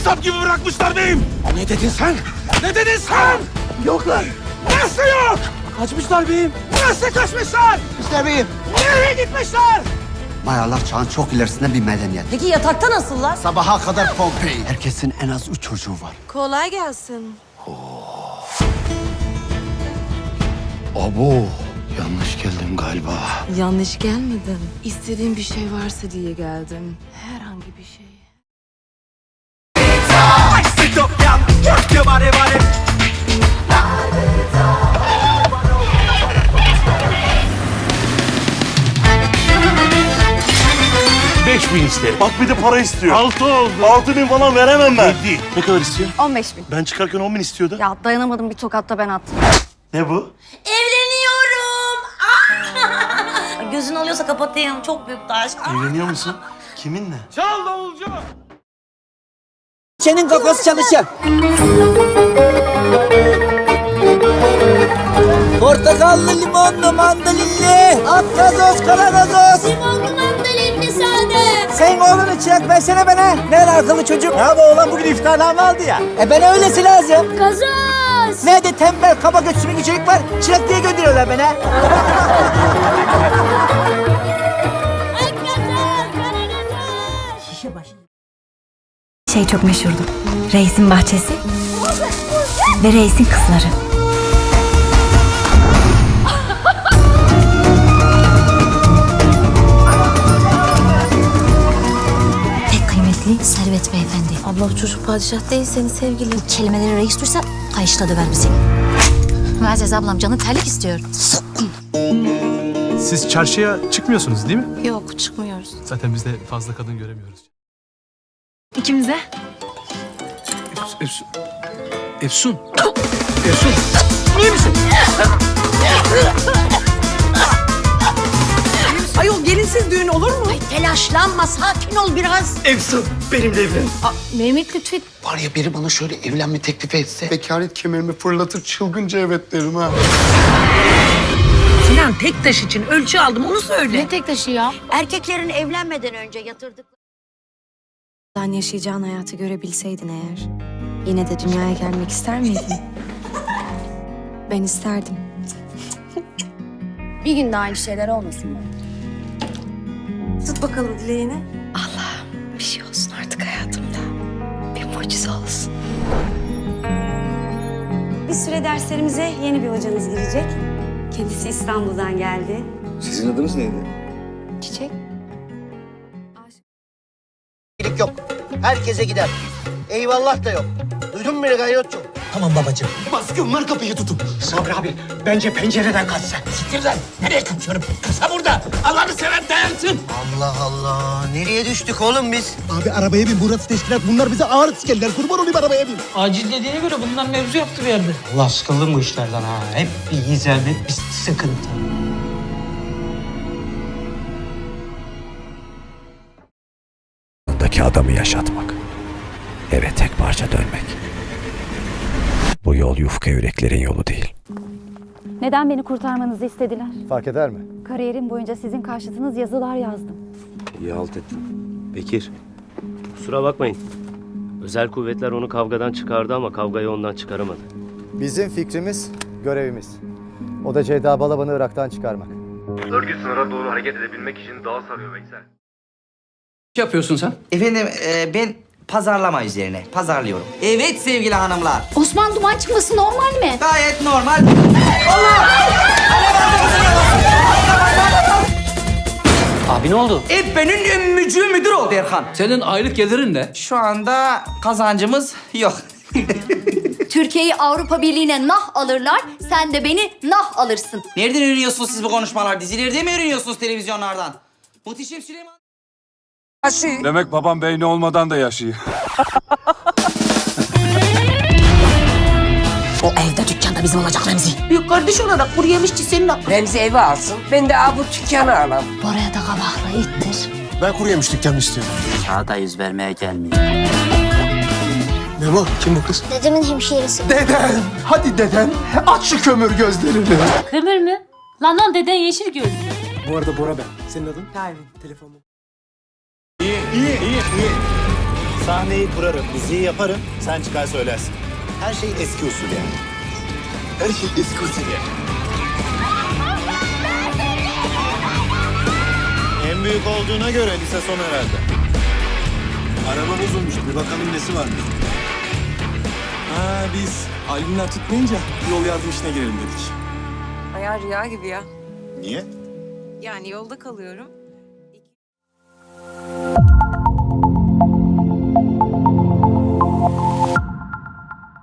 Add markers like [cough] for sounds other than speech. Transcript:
İnsaf gibi bırakmışlar beyim. Ne dedin sen? Ne dedin sen? Yoklar. Nasıl yok? Kaçmışlar beyim. Nasıl kaçmışlar? İşte beyim. Nereye gitmişler? Mayalar çağın çok ilerisinde bir medeniyet. Peki yatakta nasıllar? Sabaha kadar Pompei. Herkesin en az üç çocuğu var. Kolay gelsin. Abo. Yanlış geldim galiba. Yanlış gelmedin. İstediğin bir şey varsa diye geldim. Herhangi bir şey. Beş bin isterim. Bak bir de para istiyor. Altı oldu. Altı bin falan veremem ben. Yedi. Ne kadar istiyor? 15 bin. Ben çıkarken 10 bin istiyordu. Ya dayanamadım bir tokatta ben attım. Ne bu? Evleniyorum. Ah! [laughs] Gözün alıyorsa kapatayım. Çok büyük taş. Ah! Evleniyor musun? Kiminle? Çal davulcu. Senin kafası çalışır. Portakallı, limonlu, mandalinli, at gazoz, kara gazoz. Limonlu mandalinli sade. Sen oğlunu çek versene bana. Nerede akıllı çocuk? Ya bu oğlan bugün iftarlarını aldı ya. E bana öylesi lazım. Gazoz. Nerede tembel kaba göt sümüklü çocuk var? Çırak diye gönderiyorlar bana. [laughs] Şey çok meşhurdu. Reisin bahçesi ve reisin kızları. Tek kıymetli Servet Beyefendi. Abla bu çocuk padişah değil senin sevgilin. Bu kelimeleri reis duysa kayışla döver bizi. Muazzez ablam canı terlik istiyor. Siz çarşıya çıkmıyorsunuz değil mi? Yok çıkmıyoruz. Zaten biz de fazla kadın göremiyoruz. İkimize. Efsun. Efsun. Efsun. Ayol gelinsiz düğün olur mu? Telaşlanma. Sakin ol biraz. Efsun benimle evlen. Mehmet lütfen. Var ya biri bana şöyle evlenme teklifi etse. Bekaret kemerimi fırlatır çılgınca evet derim ha. Sinan tek taş için ölçü aldım onu söyle. Ne tek taşı ya? Erkeklerin evlenmeden önce yatırdık. Sen yaşayacağın hayatı görebilseydin eğer, yine de dünyaya gelmek ister miydin? Ben isterdim. Bir gün de aynı şeyler olmasın mı? Tut bakalım dileğini. Allah'ım bir şey olsun artık hayatımda. Bir mucize olsun. Bir süre derslerimize yeni bir hocanız girecek. Kendisi İstanbul'dan geldi. Sizin adınız neydi? Çiçek. Yok. Herkese gider. Eyvallah da yok. Duydun mu beni gayrotçu? Tamam babacığım. Baskınlar kapıyı tutun. Sabri abi bence pencereden kaç sen. Siktir lan. Nereye kaçıyorum? Kasa burada. Allah'ını seven dayansın. Allah Allah. Nereye düştük oğlum biz? Abi arabaya bin burası teşkilat. Bunlar bize ağır iskeller. Kurban olayım arabaya bin. Acil dediğine göre bunlar mevzu yaptı bir yerde. Allah sıkıldım bu işlerden ha. Hep bir gizem, hep bir sıkıntı. Daki adamı yaşatmak. Eve tek parça dönmek. Bu yol yufka yüreklerin yolu değil. Neden beni kurtarmanızı istediler? Fark eder mi? Kariyerim boyunca sizin karşıtınız yazılar yazdım. İyi halt ettin. Bekir. Kusura bakmayın. Özel kuvvetler onu kavgadan çıkardı ama kavgayı ondan çıkaramadı. Bizim fikrimiz, görevimiz. O da Ceyda Balaban'ı Irak'tan çıkarmak. Örgüt sınıra doğru hareket edebilmek için daha sarıyor Veysel. Yapıyorsun sen? Efendim e, ben pazarlama üzerine pazarlıyorum. Evet sevgili hanımlar. Osman duman çıkması normal mi? Gayet normal. Abi ne oldu? Ebbe'nin mücü müdür oldu Erkan. Senin aylık gelirin ne? Şu anda kazancımız yok. Türkiye'yi Avrupa Birliği'ne nah alırlar. Sen de beni nah alırsın. Nereden öğreniyorsunuz siz bu konuşmalar? Dizilerde mi öğreniyorsunuz televizyonlardan? Muhteşem Süleyman. Demek babam beyni olmadan da yaşıyor. O evde dükkanda bizim olacak Remzi. Büyük kardeş olarak kuru yemişçi senin Remzi evi alsın. Ben de abu dükkanı alayım. Oraya da kabakla ittir. Ben kuru yemiş dükkanı istiyorum. Kağıda yüz vermeye gelmiyor. Memo kim bu kız? Dedemin hemşehrisi. Deden. Hadi deden. Aç şu kömür gözlerini. Kömür mü? Lan lan deden yeşil gözlü. Bu arada Bora ben. Senin adın? Pervin. Telefonum. Sahneyi kurarım, müziği yaparım, sen çıkar söylersin. Her şey eski usul yani. Her şey eski usul yani. En büyük olduğuna göre lise son herhalde. Araba bozulmuş, bir bakalım nesi varmış. Ha biz albümler tutmayınca yol yardım işine girelim dedik. Ayağı rüya gibi ya. Niye? Yani yolda kalıyorum.